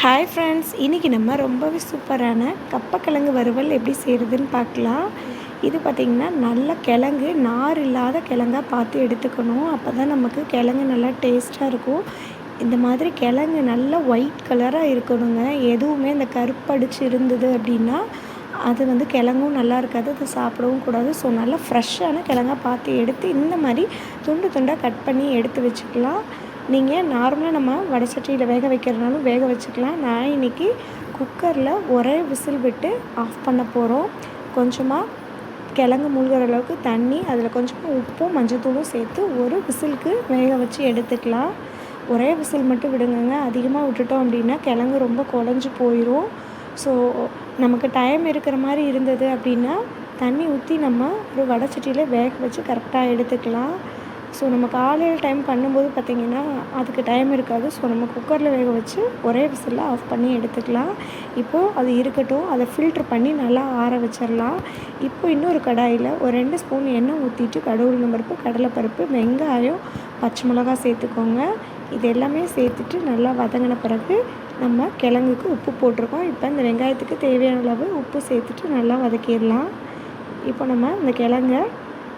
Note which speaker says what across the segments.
Speaker 1: Hi friends இன்றைக்கி நம்ம ரொம்பவே சூப்பரான கப்பக்கிழங்கு வறுவல் எப்படி செய்கிறதுன்னு பார்க்கலாம். இது பார்த்திங்கன்னா நல்ல கிழங்கு நார் இல்லாத கிழங்கா பார்த்து எடுத்துக்கணும். அப்போ தான் நமக்கு கிழங்கு நல்லா டேஸ்ட்டாக இருக்கும். இந்த மாதிரி கிழங்கு நல்லா ஒயிட் கலராக இருக்கணுங்க. எதுவுமே இந்த கருப்படிச்சு இருந்தது அப்படின்னா அது வந்து கிழங்கும் நல்லா இருக்காது. அது சாப்பிடவும் கூடாது. ஸோ நல்லா ஃப்ரெஷ்ஷான கிழங்காக பார்த்து எடுத்து இந்த மாதிரி துண்டு துண்டாக கட் பண்ணி எடுத்து வச்சுக்கலாம். நீங்கள் நார்மலாக நம்ம வடை சட்டியில் வேக வைக்கிறதுனாலும் வேக வச்சுக்கலாம். நான் இன்றைக்கி குக்கரில் ஒரே விசில் விட்டு ஆஃப் பண்ண போகிறோம் கொஞ்சமாக கிழங்கு மூழ்கிற அளவுக்கு தண்ணி அதில் கொஞ்சமாக உப்பும் மஞ்சத்தூளும் சேர்த்து ஒரு விசிலுக்கு வேக வச்சு எடுத்துக்கலாம். ஒரே விசில் மட்டும் விடுங்கங்க. அதிகமாக விட்டுட்டோம் அப்படின்னா கிழங்கு ரொம்ப குழஞ்சி போயிடும் ஸோ நமக்கு டைம் இருக்கிற மாதிரி இருந்தது அப்படின்னா தண்ணி ஊற்றி நம்ம ஒரு வடை சட்டியில் வேக வச்சு கரெக்டாக எடுத்துக்கலாம். ஸோ நம்ம காலையில் டைம் பண்ணும்போது பார்த்திங்கன்னா அதுக்கு டைம் இருக்காது. ஸோ நம்ம குக்கரில் வேக வச்சு ஒரே விசிலில் ஆஃப் பண்ணி எடுத்துக்கலாம். இப்போது அது இருக்கட்டும். அதை ஃபில்ட்ரு பண்ணி நல்லா ஆற வச்சிடலாம் இப்போ இன்னொரு கடாயில் ஒரு ரெண்டு ஸ்பூன் எண்ணெய் ஊற்றிட்டு கடவுள் பருப்பு கடலைப்பருப்பு வெங்காயம் பச்சை மிளகா சேர்த்துக்கோங்க. இது எல்லாமே சேர்த்துட்டு நல்லா வதங்கின பிறகு நம்ம கிழங்குக்கு உப்பு போட்டிருக்கோம். இப்போ இந்த வெங்காயத்துக்கு தேவையான அளவு உப்பு சேர்த்துட்டு நல்லா வதக்கிடலாம். இப்போ நம்ம இந்த கிழங்க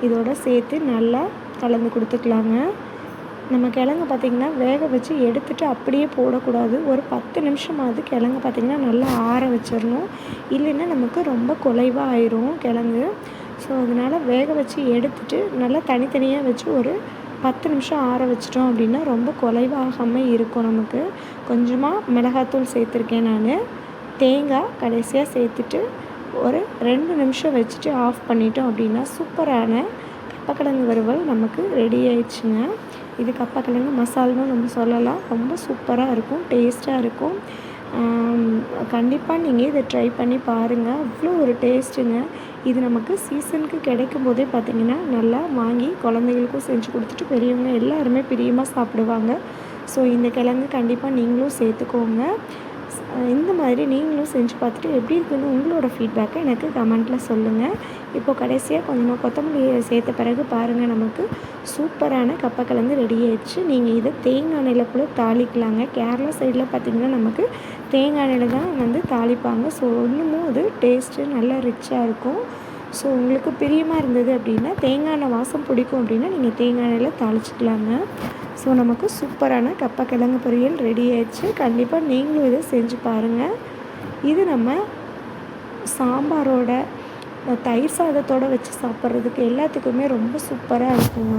Speaker 1: இதோட சேர்த்து நல்லா கலந்து கொடுத்துக்கலாங்க. நம்ம கிழங்கு பார்த்திங்கன்னா வேக வச்சு எடுத்துகிட்டு அப்படியே போடக்கூடாது. ஒரு பத்து நிமிஷமாவது கிழங்கு பார்த்திங்கன்னா நல்லா ஆற வச்சிடணும். இல்லைன்னா நமக்கு ரொம்ப குலைவாக ஆயிரும் கிழங்கு. ஸோ அதனால் வேக வச்சு எடுத்துட்டு நல்லா தனித்தனியாக வச்சு ஒரு பத்து நிமிஷம் ஆற வச்சிட்டோம் அப்படின்னா ரொம்ப குலைவாகாமல் இருக்கும் நமக்கு. கொஞ்சமாக மிளகாத்தூள் சேர்த்துருக்கேன் நான். தேங்காய் கடைசியாக சேர்த்துட்டு ஒரு ரெண்டு நிமிஷம் வச்சுட்டு ஆஃப் பண்ணிட்டோம் அப்படின்னா சூப்பரான கப்பக்கிழங்கு வறுவல் நமக்கு ரெடி ஆயிடுச்சுங்க. இது கப்பக்கிழங்கு மசால்னு நம்ம சொல்லலாம். ரொம்ப சூப்பராக இருக்கும் டேஸ்ட்டாக இருக்கும். கண்டிப்பாக நீங்கள் இதை ட்ரை பண்ணி பாருங்கள் அவ்வளோ ஒரு டேஸ்ட்டுங்க இது நமக்கு சீசனுக்கு கிடைக்கும் போதே பார்த்திங்கன்னா நல்லா வாங்கி குழந்தைகளுக்கும் செஞ்சு கொடுத்துட்டு பெரியவங்க எல்லாருமே பிரியமாக சாப்பிடுவாங்க. ஸோ இந்த கிழங்கு கண்டிப்பாக நீங்களும் சேர்த்துக்கோங்க. இந்த மாதிரி நீங்களும் செஞ்சு பார்த்துட்டு எப்படி இருக்குன்னு உங்களோட ஃபீட்பேக்கை எனக்கு கமெண்ட்டில் சொல்லுங்கள் இப்போ கடைசியாக கொஞ்சமாக கொத்தமல்லியை சேர்த்த பிறகு பாருங்கள் நமக்கு சூப்பரான கப்பக்கிழங்கு ரெடி ஆயிடுச்சு. நீங்கள் இதை தேங்காய் எண்ணெயில் கூட தாளிக்கலாங்க. கேரளா சைடில் பார்த்திங்கன்னா நமக்கு தேங்காய் எண்ணெயில் தான் வந்து தாளிப்பாங்க. ஸோ இன்னமும் அது டேஸ்ட்டு நல்லா ரிச்சாக இருக்கும். ஸோ உங்களுக்கு பிரியமாக இருந்தது அப்படின்னா தேங்காய் எண்ணெய் வாசம் பிடிக்கும் அப்படின்னா நீங்கள் தேங்காய் எண்ணெயில் தாளிச்சிக்கலாங்க. ஸோ நமக்கு சூப்பரான கப்பக்கிழங்கு பொரியல் ரெடி ஆயிடுச்சு. கண்டிப்பாக நீங்களும் இதை செஞ்சு பாருங்கள் இது நம்ம சாம்பாரோட தயிர் சாதத்தோடு வச்சு சாப்பிட்றதுக்கு எல்லாத்துக்குமே ரொம்ப சூப்பராக இருக்குங்க.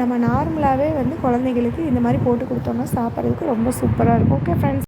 Speaker 1: நம்ம நார்மலாகவே வந்து குழந்தைங்களுக்கு இந்த மாதிரி போட்டு கொடுத்தோம்னா சாப்பிட்றதுக்கு ரொம்ப சூப்பராக இருக்கும். Okay friends